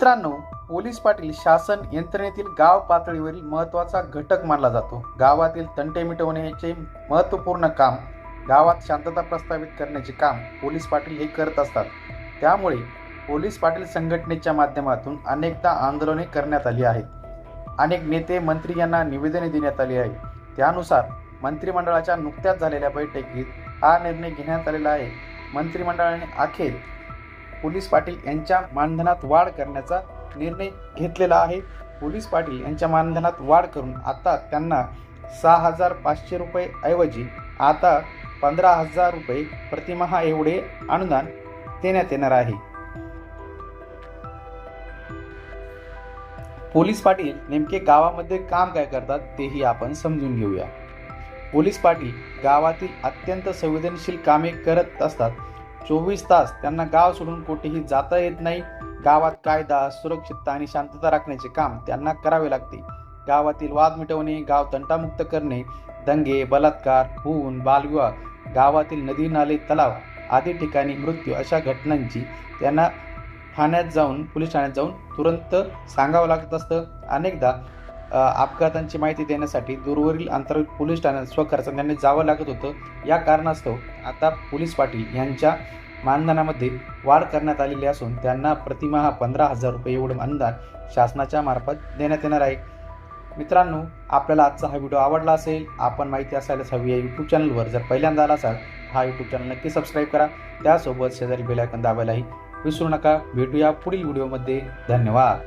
मित्रांनो पोलीस पाटील शासन यंत्रणेतील गाव पातळीवरील महत्त्वाचा घटक मानला जातो. गावातील तंटे मिटवण्याचे महत्त्वपूर्ण काम गावात शांतता प्रस्थापित करण्याचे काम पोलीस पाटील हे करत असतात. त्यामुळे पोलीस पाटील संघटनेच्या माध्यमातून अनेकदा आंदोलने करण्यात आली आहेत. अनेक नेते मंत्री यांना निवेदने देण्यात आली आहे त्यानुसार मंत्रिमंडळाच्या नुकत्याच झालेल्या बैठकीत हा निर्णय घेण्यात आलेला आहे. मंत्रिमंडळाने अखेर पोलीस पाटील यांच्या मानधनात वाढ करण्याचा निर्णय घेतलेला आहे. पोलीस पाटील यांच्या मानधनात वाढ करून आता त्यांना सहा हजार पाचशे रुपये ऐवजी आता पंधरा हजार रुपये प्रतिमहा एवढे अनुदान देण्यात येणार आहे. पोलीस पाटील नेमके गावामध्ये काम काय करतात तेही आपण समजून घेऊया. पोलीस पाटील गावातील अत्यंत संवेदनशील कामे करत असतात. चोवीस तास त्यांना गाव सोडून कुठेही जाता येत नाही. गावात कायदा सुरक्षितता आणि शांतता राखण्याचे काम त्यांना करावे लागते. गावातील वाद मिटवणे गाव तंटामुक्त करणे दंगे बलात्कार खून बालविवाह गावातील नदी नाले तलाव आदी ठिकाणी मृत्यू अशा घटनांची त्यांना ठाण्यात जाऊन पोलीस ठाण्यात जाऊन तुरंत सांगावं लागत असतं. अनेकदा अपघातांची माहिती देण्यासाठी दूरवरील अंतराळ पोलीस ठाण्यात स्वखर्चाने त्यांनी जावं लागत होतं. या कारणास्तव आता पोलीस पाटील यांच्या मानधनामध्ये वाढ करण्यात आलेली असून त्यांना प्रतिमाहा पंधरा हजार रुपये एवढं अनुदान शासनाच्या मार्फत देण्यात येणार आहे. मित्रांनो आपल्याला आजचा हा व्हिडिओ आवडला असेल आपण माहिती असायलाच हवी या यूट्यूब चॅनलवर जर पहिल्यांदा आला असाल हा यूट्यूब चॅनल नक्की सबस्क्राईब करा. त्यासोबत शेजारी बेल आयकॉन दाबायलाही विसरू नका. भेटूया पुढील व्हिडिओमध्ये. धन्यवाद.